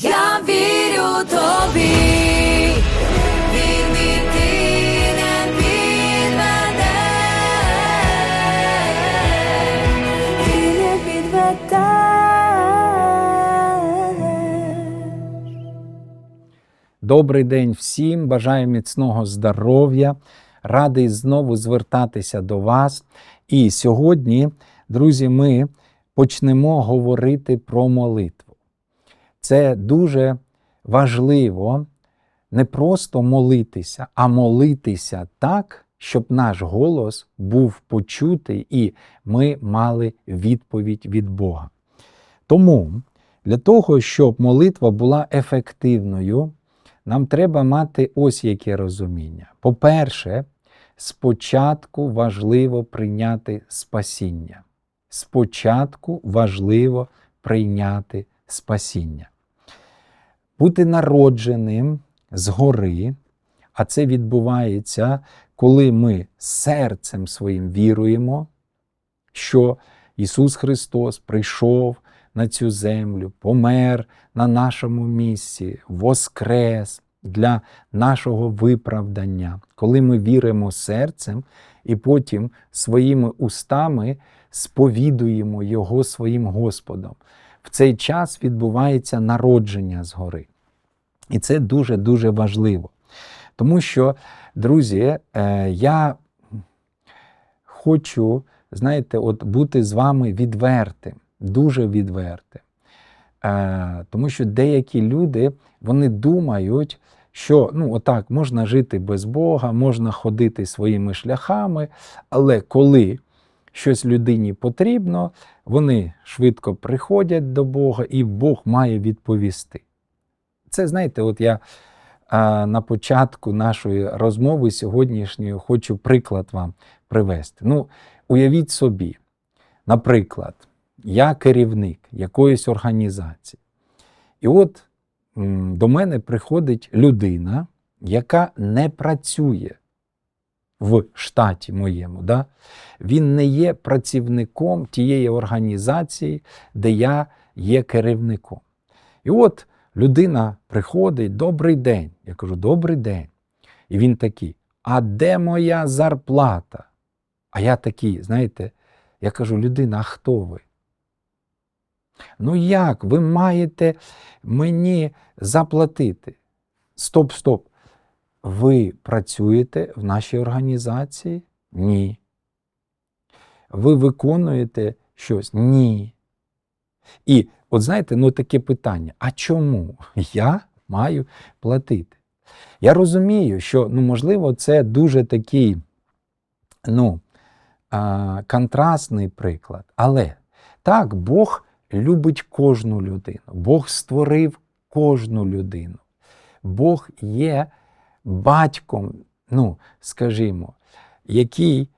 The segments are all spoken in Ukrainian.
Я вірю тобі. Добрий день всім, бажаю міцного здоров'я. Радий знову звертатися до вас. І сьогодні, друзі, ми почнемо говорити про молитву. Це дуже важливо не просто молитися, а молитися так, щоб наш голос був почутий і ми мали відповідь від Бога. Тому для того, щоб молитва була ефективною, нам треба мати ось яке розуміння. По-перше, спочатку важливо прийняти спасіння. Спочатку важливо прийняти спасіння. Бути народженим згори, а це відбувається, коли ми серцем своїм віруємо, що Ісус Христос прийшов на цю землю, помер на нашому місці, воскрес для нашого виправдання, коли ми віримо серцем і потім своїми устами сповідуємо Його своїм Господом. В цей час відбувається народження згори. І це дуже-дуже важливо. Тому що, друзі, е, я хочу, знаєте, от бути з вами відвертим, дуже відвертим. Е, Тому що деякі люди вони думають, що ну, отак можна жити без Бога, можна ходити своїми шляхами, але коли щось людині потрібно, вони швидко приходять до Бога, і Бог має відповісти. Це, знаєте, от я а, на початку нашої розмови сьогоднішньої хочу приклад вам привести. Ну, уявіть собі, наприклад, я керівник якоїсь організації. І от до мене приходить людина, яка не працює в штаті моєму. Да? Він не є працівником тієї організації, де я є керівником. І от людина приходить, добрий день. Я кажу, добрий день. І він такий, а де моя зарплата? А я такий, знаєте, я кажу, людина, а хто ви? Ну як? Ви маєте мені заплатити? Стоп, стоп. Ви працюєте в нашій організації? Ні. Ви виконуєте щось? Ні. І от знаєте, ну таке питання: а чому я маю платити? Я розумію, що, ну, можливо, це дуже такий ну, а, контрастний приклад. Але так, Бог любить кожну людину. Бог створив кожну людину. Бог є батьком, ну, скажімо, який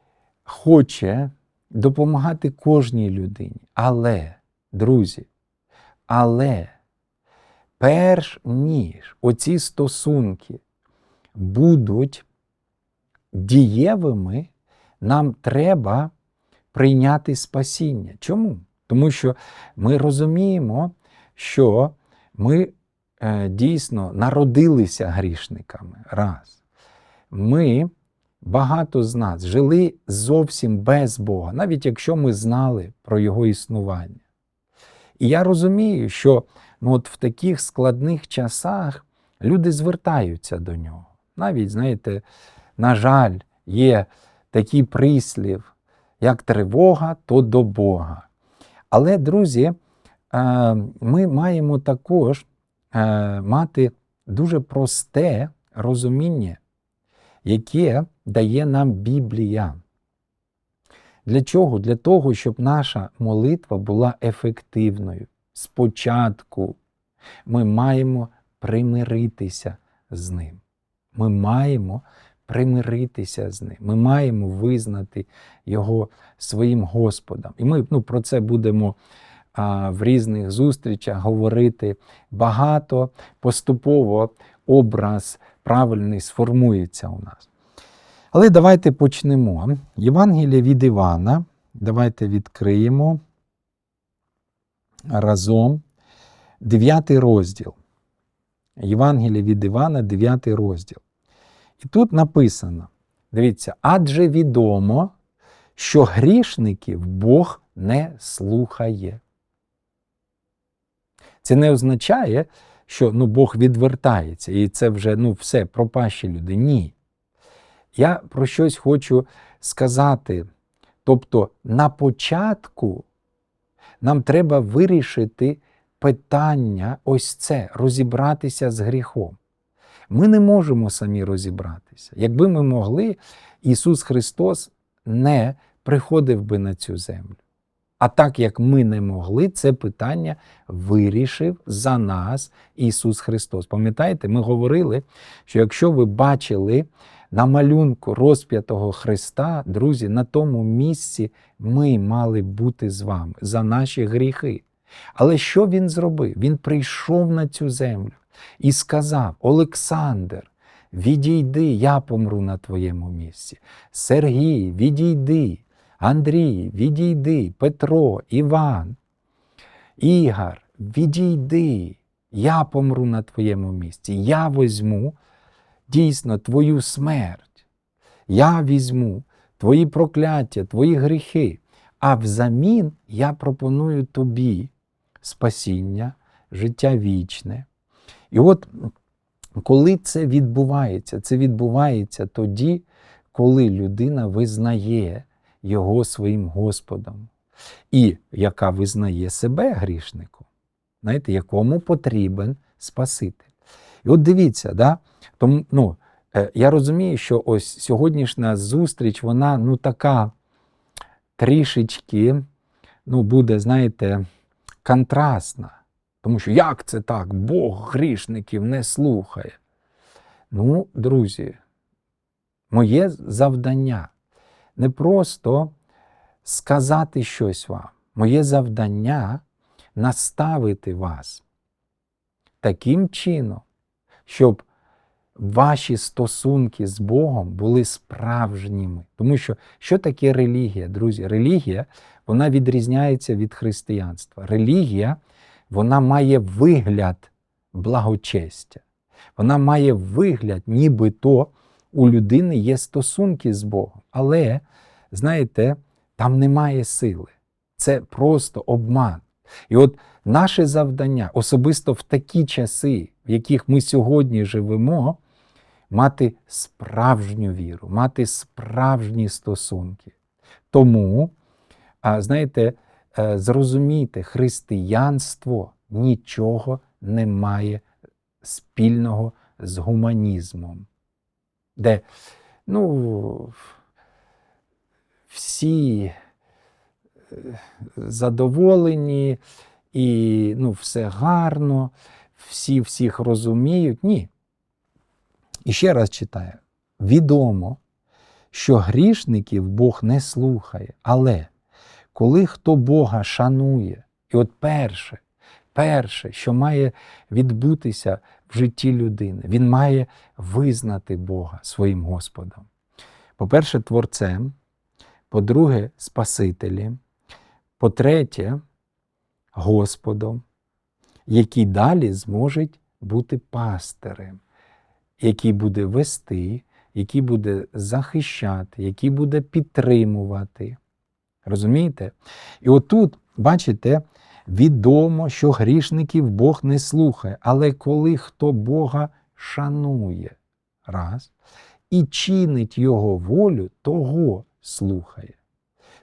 хоче допомагати кожній людині. Але, друзі, але перш ніж оці стосунки будуть дієвими, нам треба прийняти спасіння. Чому? Тому що ми розуміємо, що ми дійсно народилися грішниками. Раз. Ми, багато з нас, жили зовсім без Бога, навіть якщо ми знали про Його існування. І я розумію, що ну, от в таких складних часах люди звертаються до нього. Навіть, знаєте, на жаль, є такий прислів, як тривога, то до Бога. Але, друзі, е, ми маємо також е, мати дуже просте розуміння, яке дає нам Біблія. Для чого? Для того, щоб наша молитва була ефективною. Спочатку ми маємо примиритися з ним. Ми маємо примиритися з ним. Ми маємо визнати Його своїм Господом. І ми ну, про це будемо в різних зустрічах говорити багато. Поступово образ правильний сформується у нас. Але давайте почнемо. Євангелія від Івана. Давайте відкриємо разом 9 розділ. Євангелія від Івана, 9 розділ. І тут написано: дивіться, адже відомо, що грішників Бог не слухає. Це не означає, що ну, Бог відвертається, і це вже ну, все, пропащі люди. Ні. Я про щось хочу сказати. Тобто, на початку нам треба вирішити питання, ось це, розібратися з гріхом. Ми не можемо самі розібратися. Якби ми могли, Ісус Христос не приходив би на цю землю. А так як ми не могли, це питання вирішив за нас Ісус Христос. Пам'ятаєте, ми говорили, що якщо ви бачили на малюнку розп'ятого Христа, друзі, на тому місці ми мали бути з вами за наші гріхи. Але що він зробив? Він прийшов на цю землю і сказав: Олександр, відійди, я помру на твоєму місці. Сергій, відійди. Андрій, відійди, Петро, Іван, Ігор, відійди, я помру на твоєму місці. Я візьму дійсно твою смерть. Я візьму твої прокляття, твої гріхи. А взамін я пропоную тобі спасіння, життя вічне. І от коли це відбувається, це відбувається тоді, коли людина визнає його своїм Господом, і яка визнає себе грішником, знаєте, якому потрібен Спаситель. І от дивіться, да? Тому, ну, е, я розумію, що ось сьогоднішня зустріч, вона ну, така трішечки ну, буде, знаєте, контрастна. Тому що як це так? Бог грішників не слухає. Ну, друзі, моє завдання не просто сказати щось вам. Моє завдання наставити вас таким чином, щоб ваші стосунки з Богом були справжніми. Тому що що таке релігія, друзі? Релігія вона відрізняється від християнства. Релігія вона має вигляд благочестя. Вона має вигляд, нібито у людини є стосунки з Богом. Але, знаєте, там немає сили. Це просто обман. І от наше завдання, особисто в такі часи, в яких ми сьогодні живемо, мати справжню віру, мати справжні стосунки. Тому, знаєте, е, зрозумійте, християнство нічого не має спільного з гуманізмом, де ну, всі е, задоволені і ну, все гарно, всі всіх розуміють. Ні. І ще раз читаю: відомо, що грішників Бог не слухає, але коли хто Бога шанує, і от перше, перше, що має відбутися в житті людини, він має визнати Бога своїм Господом. По-перше, Творцем, по-друге, Спасителем, по-третє, Господом, який далі зможе бути пастирем, який буде вести, який буде захищати, який буде підтримувати. Розумієте? І отут, бачите, відомо, що грішників Бог не слухає, але коли хто Бога шанує, раз, і чинить Його волю, того слухає.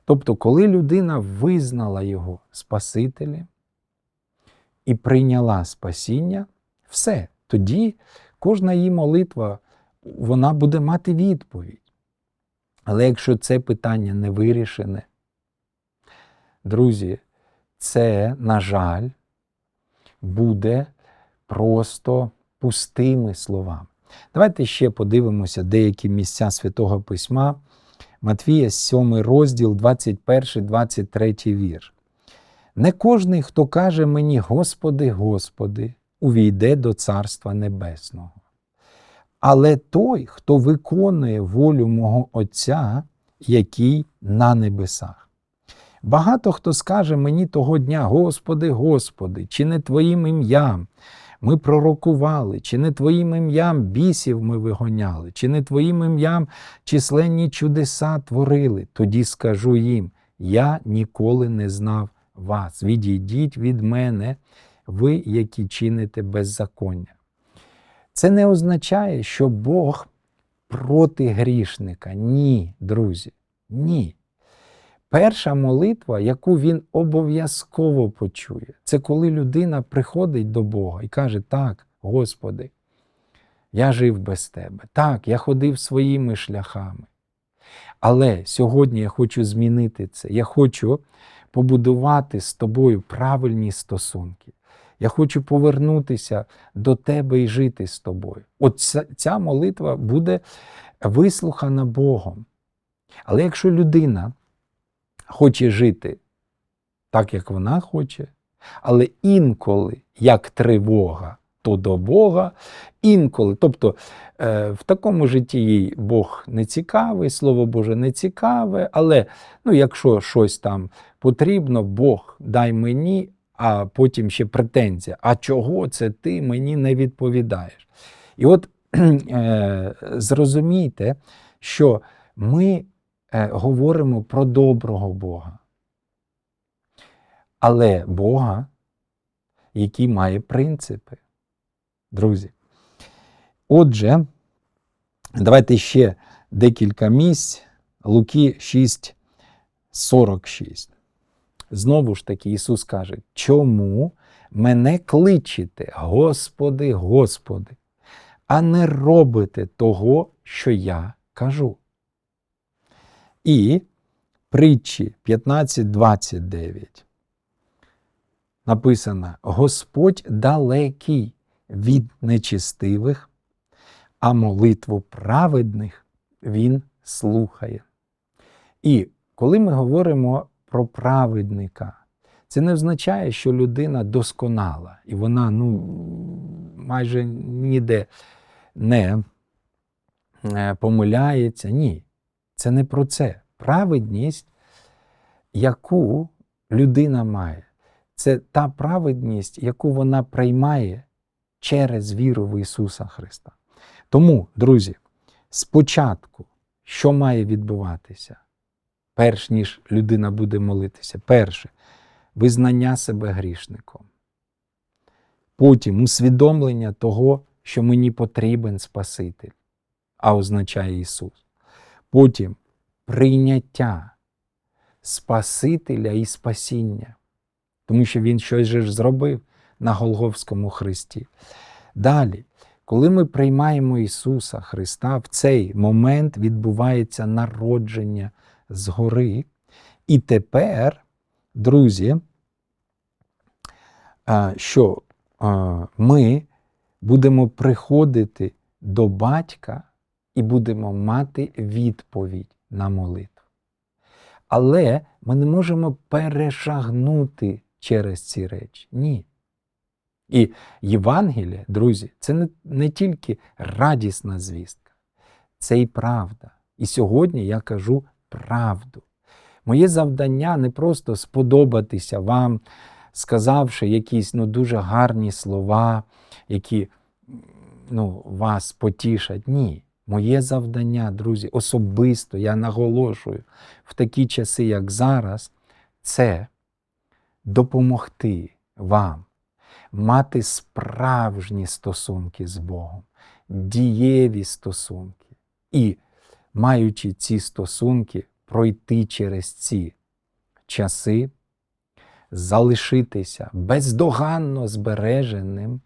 Тобто, коли людина визнала Його Спасителем і прийняла спасіння, все, тоді кожна її молитва вона буде мати відповідь. Але якщо це питання не вирішене, друзі, це, на жаль, буде просто пустими словами. Давайте ще подивимося деякі місця Святого Письма. Матвія, 7 розділ, 21, 23 вірш. Не кожний, хто каже мені, Господи, Господи, увійде до Царства Небесного. Але той, хто виконує волю мого Отця, який на небесах. Багато хто скаже мені того дня, Господи, Господи, чи не Твоїм ім'ям ми пророкували, чи не Твоїм ім'ям бісів ми вигоняли, чи не Твоїм ім'ям численні чудеса творили, тоді скажу їм: Я ніколи не знав вас. Відійдіть від мене, ви, які чините беззаконня. Це не означає, що Бог проти грішника. Ні, друзі, ні. Перша молитва, яку він обов'язково почує, це коли людина приходить до Бога і каже: Так, Господи, я жив без Тебе. Так, я ходив своїми шляхами. Але сьогодні я хочу змінити це. Я хочу побудувати з тобою правильні стосунки. Я хочу повернутися до тебе і жити з тобою. От ця, молитва буде вислухана Богом. Але якщо людина хоче жити так, як вона хоче, але інколи як тривога, то до Бога, інколи. Тобто е, в такому житті їй Бог не цікавий, Слово Боже не цікаве, але ну, якщо щось там потрібно, Бог дай мені, а потім ще претензія. А чого це ти мені не відповідаєш? І от е, зрозумійте, що ми говоримо про доброго Бога. Але Бога, який має принципи. Друзі. Отже, давайте ще декілька місць. Луки 6, 46. Знову ж таки, Ісус каже, чому мене кличете, Господи, Господи, а не робите того, що я кажу. І притчі 15.29 написано: Господь далекий від нечистивих, а молитву праведних Він слухає. І коли ми говоримо про праведника, це не означає, що людина досконала, і вона ну, майже ніде не е, помиляється. Ні, це не про це. Праведність, яку людина має, це та праведність, яку вона приймає через віру в Ісуса Христа. Тому, друзі, спочатку, що має відбуватися, перш ніж людина буде молитися? Перше, визнання себе грішником. Потім усвідомлення того, що мені потрібен Спаситель, а означає Ісус. Потім прийняття Спасителя і спасіння, тому що Він щось же ж зробив на Голговському Христі. Далі, коли ми приймаємо Ісуса Христа, в цей момент відбувається народження згори. І тепер, друзі, що ми будемо приходити до батька і будемо мати відповідь на молитву. Але ми не можемо перешагнути через ці речі. Ні. І Євангеліє, друзі, це не, не тільки радісна звістка, це і правда. І сьогодні я кажу правду. Моє завдання не просто сподобатися вам, сказавши якісь ну, дуже гарні слова, які ну, вас потішать. Ні. Моє завдання, друзі, особисто я наголошую в такі часи, як зараз, це допомогти вам мати справжні стосунки з Богом, дієві стосунки. І, маючи ці стосунки, пройти через ці часи, залишитися бездоганно збереженим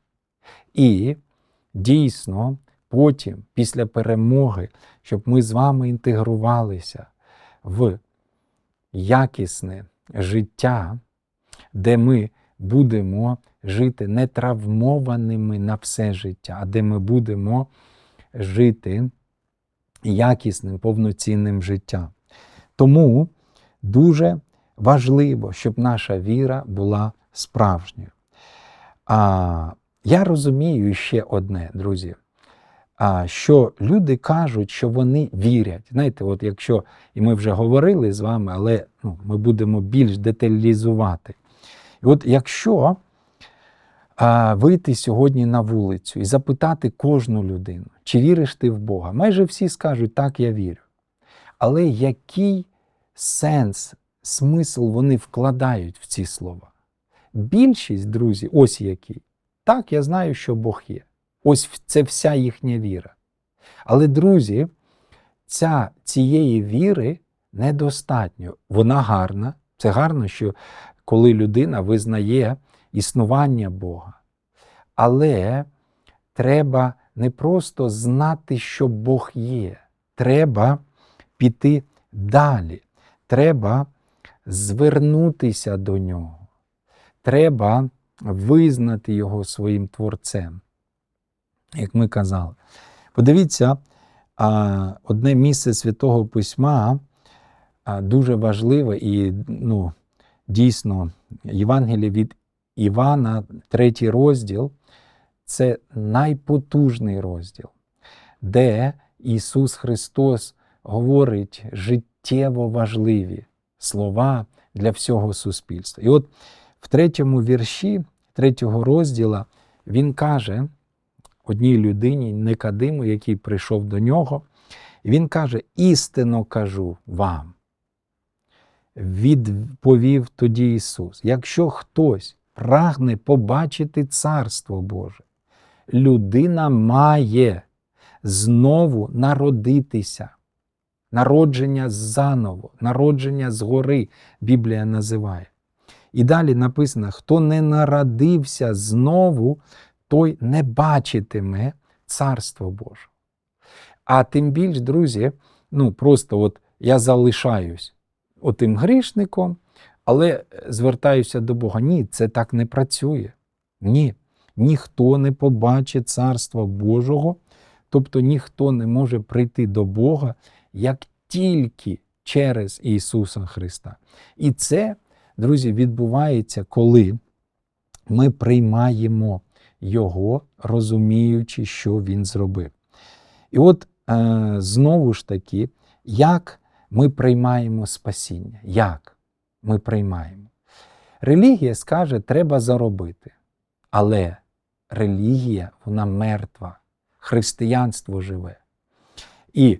і дійсно потім, після перемоги, щоб ми з вами інтегрувалися в якісне життя, де ми будемо жити не травмованими на все життя, а де ми будемо жити якісним, повноцінним життям. Тому дуже важливо, щоб наша віра була справжньою. А я розумію ще одне, друзі. Що люди кажуть, що вони вірять. Знаєте, от якщо і ми вже говорили з вами, але ну, ми будемо більш деталізувати. І от якщо а, вийти сьогодні на вулицю і запитати кожну людину, чи віриш ти в Бога. Майже всі скажуть, так, я вірю. Але який сенс, смисл вони вкладають в ці слова? Більшість, друзі, ось який. Так, я знаю, що Бог є. Ось це вся їхня віра. Але, друзі, ця, цієї віри недостатньо. Вона гарна. Це гарно, що коли людина визнає існування Бога. Але треба не просто знати, що Бог є. Треба піти далі. Треба звернутися до нього. Треба визнати його своїм творцем. Як ми казали. Подивіться, одне місце Святого Письма дуже важливе і ну, дійсно Євангеліє від Івана, третій розділ це найпотужний розділ, де Ісус Христос говорить життєво важливі слова для всього суспільства. І от в третьому вірші третього розділа Він каже одній людині, Никодиму, який прийшов до нього, він каже: істинно кажу вам. Відповів тоді Ісус: якщо хтось прагне побачити Царство Боже, людина має знову народитися. Народження заново, народження згори, Біблія називає. І далі написано: хто не народився знову, той не бачитиме Царство Боже. А тим більш, друзі, ну просто от я залишаюсь отим грішником, але звертаюся до Бога. Ні, це так не працює. Ні. Ніхто не побачить Царства Божого, тобто ніхто не може прийти до Бога як тільки через Ісуса Христа. І це, друзі, відбувається, коли ми приймаємо Його, розуміючи, що Він зробив. І от е, знову ж таки, як ми приймаємо спасіння? Як ми приймаємо? Релігія скаже, треба заробити. Але релігія, вона мертва, християнство живе. І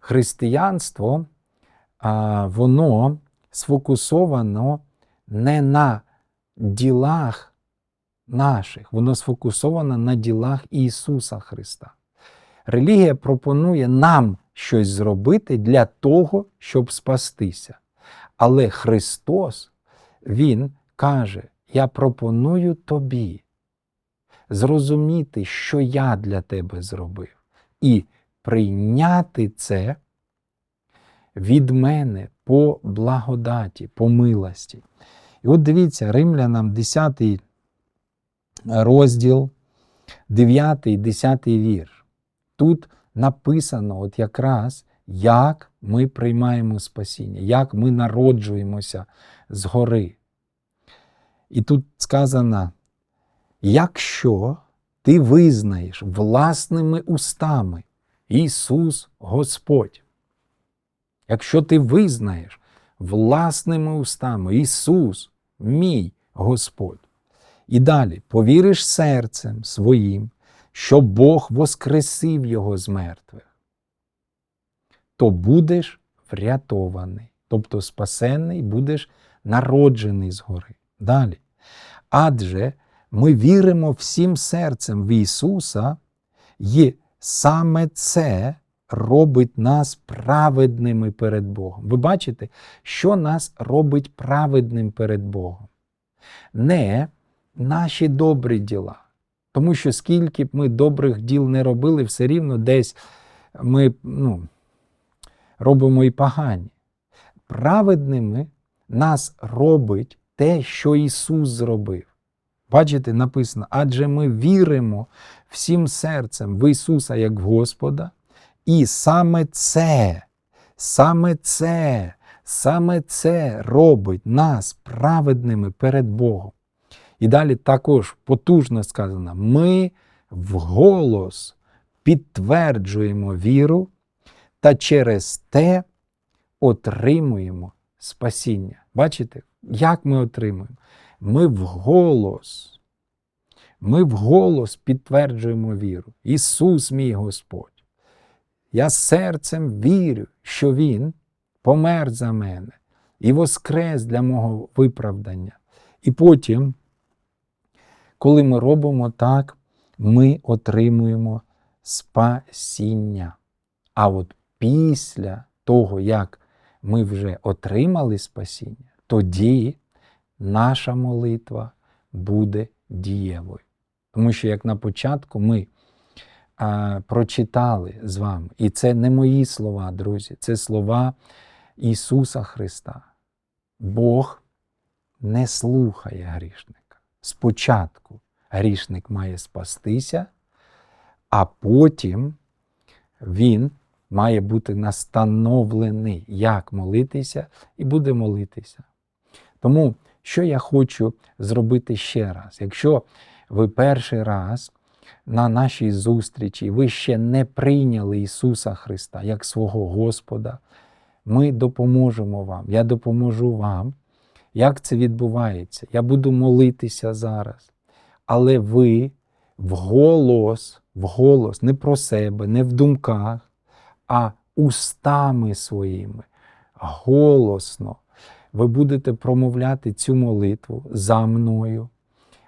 християнство, воно сфокусовано не на ділах наших, воно сфокусовано на ділах Ісуса Христа. Релігія пропонує нам щось зробити для того, щоб спастися. Але Христос, Він каже: Я пропоную тобі зрозуміти, що я для тебе зробив, і прийняти це від мене по благодаті, по милості. І от дивіться, Римлянам 10 розділ, 9, 10 вірш. Тут написано от якраз, як ми приймаємо спасіння, як ми народжуємося згори. І тут сказано, якщо ти визнаєш власними устами Ісус Господь, якщо ти визнаєш власними устами Ісус, мій Господь, і далі повіриш серцем своїм, що Бог воскресив Його з мертвих, то будеш врятований, тобто спасенний, будеш народжений згори. Далі. Адже ми віримо всім серцем в Ісуса, і саме це робить нас праведними перед Богом. Ви бачите, що нас робить праведним перед Богом? Не наші добрі діла. Тому що скільки б ми добрих діл не робили, все рівно десь ми ну, робимо і погані. Праведними нас робить те, що Ісус зробив. Бачите, написано, адже ми віримо всім серцем в Ісуса як в Господа, і саме це, саме це, саме це робить нас праведними перед Богом. І далі також потужно сказано: ми вголос підтверджуємо віру та через те отримуємо спасіння. Бачите, як ми отримуємо? Ми вголос, Ми вголос підтверджуємо віру. Ісус, мій Господь. Я серцем вірю, що Він помер за мене і воскрес для мого виправдання. І потім, коли ми робимо так, ми отримуємо спасіння. А от після того, як ми вже отримали спасіння, тоді наша молитва буде дієвою. Тому що, як на початку, ми а, прочитали з вами, і це не мої слова, друзі, це слова Ісуса Христа. Бог не слухає грішника. Спочатку грішник має спастися, а потім він має бути настановлений, як молитися, і буде молитися. Тому, що я хочу зробити ще раз, якщо ви перший раз на нашій зустрічі, ви ще не прийняли Ісуса Христа як свого Господа, ми допоможемо вам, я допоможу вам. Як це відбувається? Я буду молитися зараз. Але ви вголос, вголос, не про себе, не в думках, а устами своїми, голосно. Ви будете промовляти цю молитву за мною,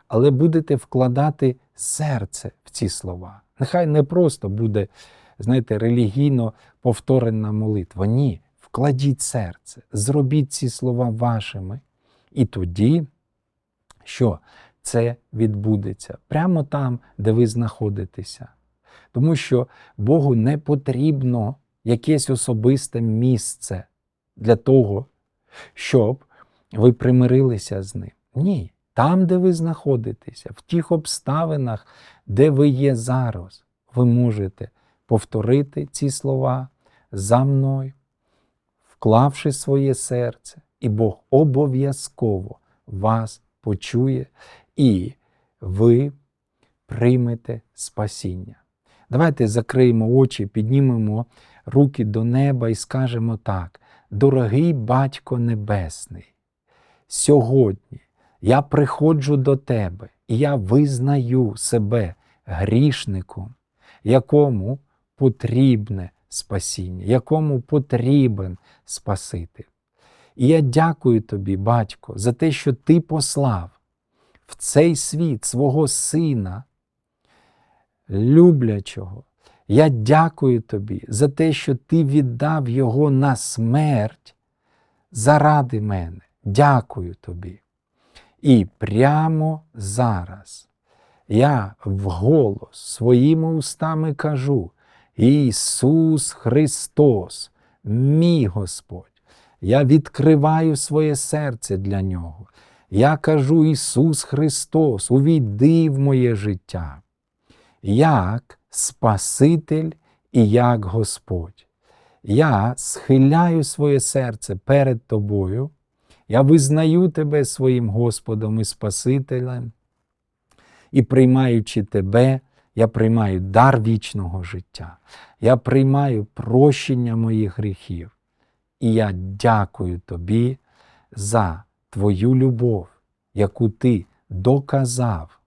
але будете вкладати серце в ці слова. Нехай не просто буде, знаєте, релігійно повторена молитва. Ні, вкладіть серце, зробіть ці слова вашими. І тоді, що це відбудеться прямо там, де ви знаходитеся. Тому що Богу не потрібно якесь особисте місце для того, щоб ви примирилися з ним. Ні, там, де ви знаходитеся, в тих обставинах, де ви є зараз, ви можете повторити ці слова за мною, вклавши своє серце, і Бог обов'язково вас почує, і ви приймете спасіння. Давайте закриємо очі, піднімемо руки до неба і скажемо так: дорогий Батько Небесний, сьогодні я приходжу до Тебе і я визнаю себе грішником, якому потрібне спасіння, якому потрібен Спаситель. І я дякую тобі, батько, за те, що ти послав в цей світ свого сина, люблячого. Я дякую тобі за те, що ти віддав його на смерть заради мене. Дякую тобі. І прямо зараз я вголос своїми устами кажу: Ісус Христос, мій Господь. Я відкриваю своє серце для Нього. Я кажу Ісус Христос, увійди в моє життя, як Спаситель і як Господь. Я схиляю своє серце перед Тобою, я визнаю Тебе своїм Господом і Спасителем, і приймаючи Тебе, я приймаю дар вічного життя, я приймаю прощення моїх гріхів. І я дякую тобі за твою любов, яку ти доказав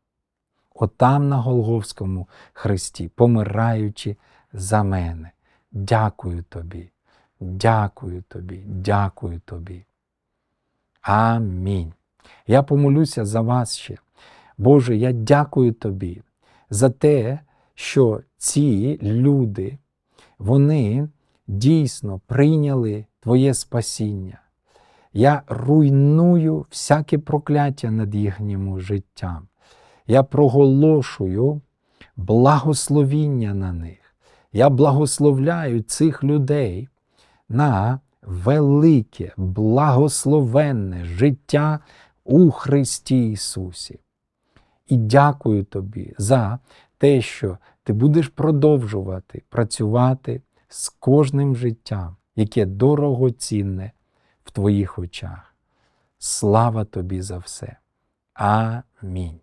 отам на Голговському хресті, помираючи за мене. Дякую тобі, дякую тобі, дякую тобі. Амінь. Я помолюся за вас ще. Боже, я дякую тобі за те, що ці люди, вони дійсно прийняли Твоє спасіння. Я руйную всяке прокляття над їхнім життям. Я проголошую благословіння на них. Я благословляю цих людей на велике, благословенне життя у Христі Ісусі. І дякую тобі за те, що ти будеш продовжувати працювати з кожним життям, яке дорогоцінне в твоїх очах. Слава тобі за все. Амінь.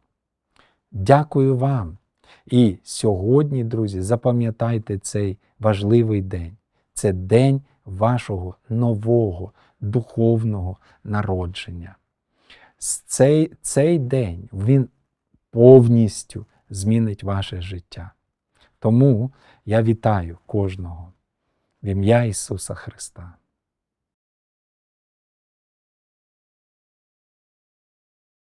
Дякую вам. І сьогодні, друзі, запам'ятайте цей важливий день. Це день вашого нового духовного народження. Цей, цей день він повністю змінить ваше життя. Тому я вітаю кожного в ім'я Ісуса Христа.